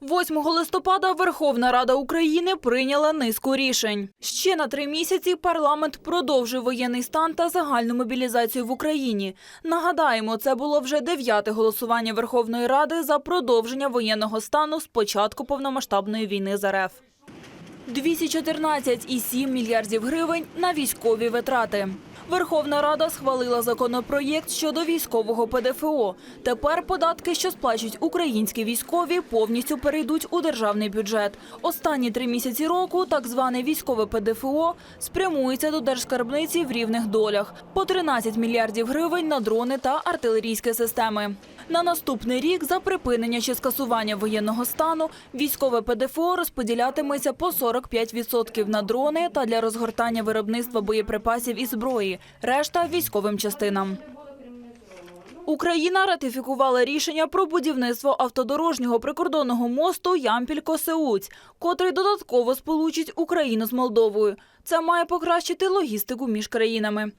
8 листопада Верховна Рада України прийняла низку рішень. Ще на три місяці парламент продовжив воєнний стан та загальну мобілізацію в Україні. Нагадаємо, це було вже дев'яте голосування Верховної Ради за продовження воєнного стану з початку повномасштабної війни з РФ. 214,7 мільярдів гривень на військові витрати. Верховна Рада схвалила законопроєкт щодо військового ПДФО. Тепер податки, що сплачують українські військові, повністю перейдуть у державний бюджет. Останні три місяці року так зване військове ПДФО спрямується до держскарбниці в рівних долях по 13 мільярдів гривень на дрони та артилерійські системи. На наступний рік за припинення чи скасування воєнного стану військове ПДФО розподілятиметься по 45% на дрони та для розгортання виробництва боєприпасів і зброї, решта військовим частинам. Україна ратифікувала рішення про будівництво автодорожнього прикордонного мосту Ямпіль-Косеуць, котрий додатково сполучить Україну з Молдовою. Це має покращити логістику між країнами.